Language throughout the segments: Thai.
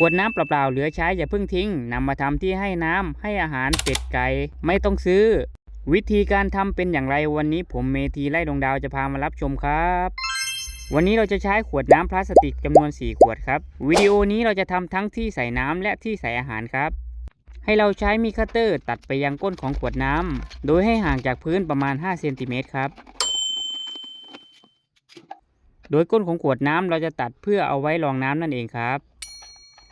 ขวดน้ำเปล่าๆเหลือใช้อย่าเพิ่งทิ้งนำมาทำที่ให้น้ำให้อาหารเป็ดไก่ไม่ต้องซื้อ วิธีการทำเป็นอย่างไรวันนี้ผมเมทีไล่ดวงดาวจะพามารับชมครับ วันนี้เราจะใช้ขวดน้ำพลาสติกจำนวน 4 ขวดครับ วิดีโอนี้เราจะทำทั้งที่ใส่น้ำและที่ใส่อาหารครับ ให้เราใช้มีคัตเตอร์ตัดไปยังก้นของขวดน้ำโดยให้ห่างจากพื้นประมาณ5เซนติเมตรครับโดยก้นของขวดน้ำเราจะตัดเพื่อเอาไว้รองน้ำนั่นเองครับ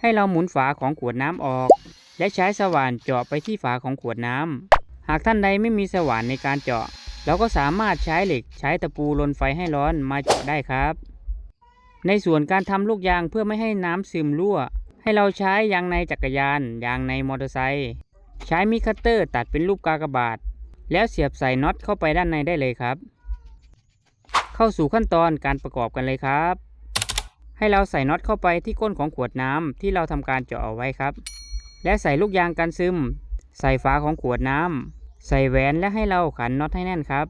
ให้เราหมุนฝาของขวดน้ำออก และใช้สว่านเจาะไปที่ฝาของขวดน้ำ หากท่านใดไม่มีสว่านในการเจาะ เราก็สามารถใช้เหล็กใช้ตะปูลนไฟให้ร้อนมาเจาะได้ครับ ในส่วนการทำลูกยางเพื่อไม่ให้น้ำซึมรั่ว ให้เราใช้ยางในจักรยาน ยางในมอเตอร์ไซค์ ใช้มีคัตเตอร์ตัดเป็นรูปกากบาท แล้วเสียบใส่น็อตเข้าไปด้านในได้เลยครับ เข้าสู่ขั้นตอนการประกอบกันเลยครับ ให้เราใส่น็อตเข้าไปที่ก้นของขวดน้ำที่เราทำการเจาะเอาไว้ครับ และใส่ลูกยางกันซึม ใส่ฝาของขวดน้ำใส่แหวนและให้เราขันน็อตให้แน่นครับ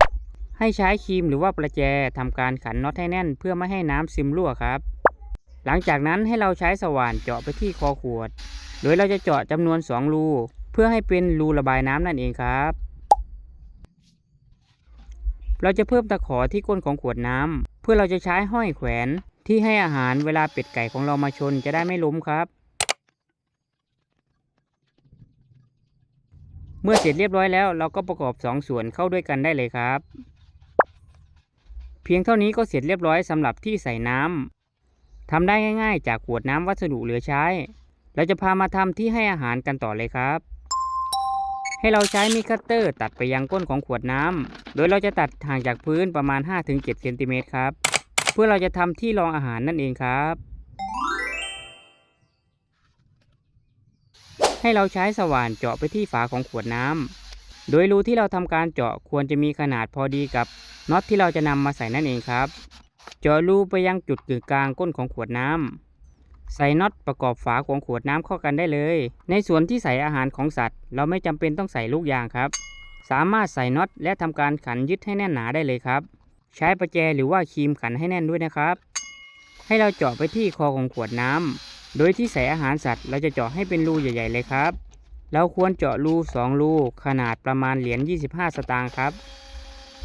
ให้ใช้ครีมหรือว่าประแจทำการขันน็อตให้แน่น เพื่อไม่ให้น้ำซึมรั่วครับ หลังจากนั้นให้เราใช้สว่านเจาะไปที่คอขวด โดยเราจะเจาะจำนวน 2 รู เพื่อให้เป็นรูระบายน้ำนั่นเองครับ เราจะเพิ่มตะขอที่ก้นของขวดน้ำเพื่อเราจะใช้ห้อยแขวน ที่ให้อาหารเวลาเป็ดไก่ของเรามาชนจะได้ไม่ล้มครับ เมื่อเสร็จเรียบร้อยแล้วเราก็ประกอบสองส่วนเข้าด้วยกันได้เลยครับ เพียงเท่านี้ก็เสร็จเรียบร้อยสำหรับที่ใส่น้ำทำได้ง่ายๆ จากขวดน้ำวัสดุเหลือใช้ เราจะพามาทำที่ให้อาหารกันต่อเลยครับให้เราใช้มีดคัตเตอร์ตัดไปยังก้นของขวดน้ำ โดยเราจะตัดห่างจากพื้นประมาณ 5-7เซนติเมตรครับ พื่อเราจะทำที่รองอาหารนั่นเองครับ ให้เราใช้สว่านเจาะไปที่ฝาของขวดน้ำโดยรูที่เราทำการเจาะควรจะมีขนาดพอดีกับน็อตที่เราจะนำมาใส่นั่นเองครับ เจาะรูไปยังจุดกึ่งกลางก้นของขวดน้ำใส่น็อตประกอบฝาของขวดน้ำเข้ากันได้เลย ในส่วนที่ใส่อาหารของสัตว์ เราไม่จำเป็นต้องใส่ลูกยางครับ สามารถใส่น็อตและทำการขันยึดให้แน่นหนาได้เลยครับ ใช้ประแจหรือว่าครีมขันให้แน่นด้วยนะครับ ให้เราเจาะไปที่คอของขวดน้ำโดยที่ใส่อาหารสัตว์ เราจะเจาะให้เป็นรูใหญ่ๆเลยครับ เราควรเจาะรู 2 รูขนาดประมาณเหรียญ25 สตางค์ครับ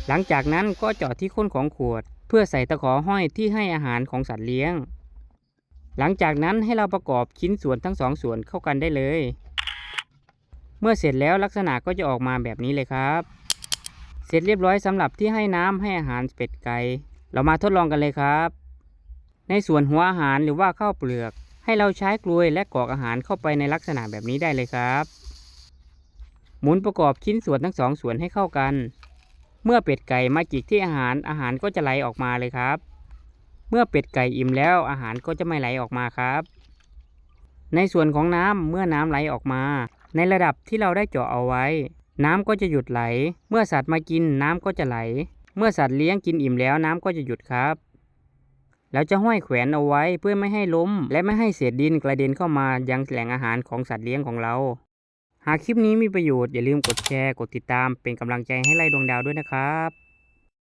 หลังจากนั้นก็เจาะที่ก้นของขวด เพื่อใส่ตะขอห้อยที่ให้อาหารของสัตว์เลี้ยง หลังจากนั้นให้เราประกอบชิ้นส่วนทั้งสองส่วนเข้ากันได้เลย เมื่อเสร็จแล้วลักษณะก็จะออกมาแบบนี้เลยครับ เสร็จเรียบร้อยสำหรับที่ให้น้ำให้อาหารเป็ดไก่ เรามาทดลองกันเลยครับ ในส่วนหัวอาหารหรือว่าข้าวเปลือก ให้เราใช้กลวยและกรอกอาหารเข้าไปในลักษณะแบบนี้ได้เลยครับ หมุนประกอบชิ้นส่วนทั้งสองส่วนให้เข้ากัน เมื่อเป็ดไก่มาจิกที่อาหารอาหารก็จะไหลออกมาเลยครับ เมื่อเป็ดไก่อิ่มแล้วอาหารก็จะไม่ไหลออกมาครับ ในส่วนของน้ำเมื่อน้ำไหลออกมา ในระดับที่เราได้เจาะเอาไว้ น้ำก็จะหยุดไหล เมื่อสัตว์มากินน้ำก็จะไหล เมื่อสัตว์เลี้ยงกินอิ่มแล้วน้ำก็จะหยุดครับ แล้วจะห้อยแขวนเอาไว้เพื่อไม่ให้ล้ม และไม่ให้เศษดินกระเด็นเข้ามายังแหล่งอาหารของสัตว์เลี้ยงของเรา หากคลิปนี้มีประโยชน์อย่าลืมกดแชร์กดติดตามเป็นกำลังใจให้ไล่ดวงดาวด้วยนะครับ